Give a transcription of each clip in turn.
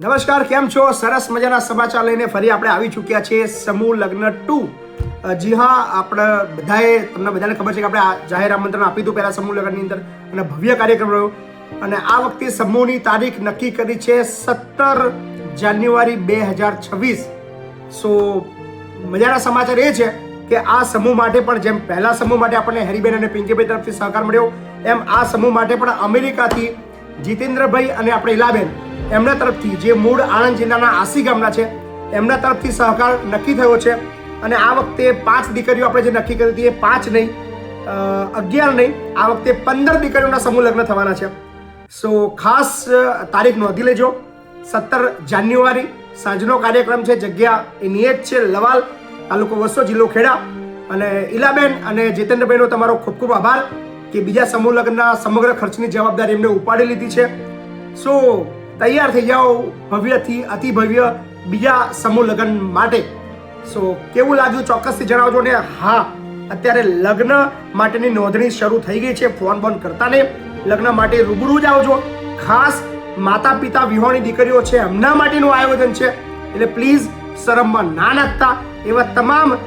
નમસ્કાર, કેમ છો? સરસ મજાના સમાચાર લઈને ફરી આપણે આવી ચૂક્યા છીએ સમૂહ લગ્ન ટુ. જી હા, આપણે બધાએ, તમને બધાને ખબર છે કે આપણે જાહેર આમંત્રણ આપ્યું હતું પહેલાં સમૂહ લગ્નની અંદર અને ભવ્ય કાર્યક્રમ રહ્યો. અને આ વખતે સમૂહની તારીખ નક્કી કરી છે સત્તર જાન્યુઆરી બે હજાર છવ્વીસ. સો, મજાના સમાચાર એ છે કે આ સમૂહ માટે પણ જેમ પહેલા સમૂહ માટે આપણને હેરીબેન અને પિંકીભાઈ તરફથી સહકાર મળ્યો, એમ આ સમૂહ માટે પણ અમેરિકાથી જીતેન્દ્રભાઈ અને આપણે ઇલાબેન એમના તરફથી જે મૂળ આણંદ જિલ્લાના આસી ગામના છે, એમના તરફથી સહકાર નક્કી થયો છે અને આ વખતે પાંચ દીકરીઓ આપણે જે નક્કી કરી હતી એ પાંચ નહીં અગિયાર નહીં, આ વખતે પંદર દીકરીઓના સમૂહ લગ્ન થવાના છે. સો, ખાસ તારીખ નોંધી લેજો. સત્તર જાન્યુઆરી સાંજનો કાર્યક્રમ છે, જગ્યા નિયત છે, લવાલ તાલુકો વસો, જિલ્લો ખેડા. અને ઈલાબેન અને જીતેન્દ્રભાઈનો તમારો ખૂબ ખૂબ આભાર કે બીજા સમૂહ લગ્નના સમગ્ર ખર્ચની જવાબદારી એમને ઉપાડી લીધી છે. સો તૈયાર થઈ જાઓ ભવ્યથી, અતિ ભવ્ય બીજા સમૂહ લગ્ન માટે. સો કેવું લાગ્યું ચોક્કસથી જણાવજો ને? હા, અત્યારે લગ્ન માટેની નોંધણી શરૂ થઈ ગઈ છે ફોન બોન કરતા ને લગ્ન માટે રૂબરૂ જ આવજો. ખાસ માતા પિતા વિહોણી દીકરીઓ છે, એમના માટેનું આયોજન છે. એટલે પ્લીઝ શરમમાં ના નાખતા. એવા તમામ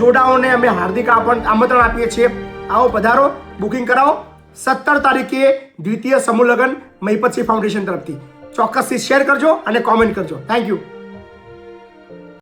જોડાઓને અમે હાર્દિક આમંત્રણ આપીએ છીએ. આવો પધારો, બુકિંગ કરાવો. સત્તર તારીખે દ્વિતીય સમૂહ લગ્ન મહીપતસિંહ ફાઉન્ડેશન તરફથી. ચોક્કસથી શેર કરજો અને કોમેન્ટ કરજો. Thank you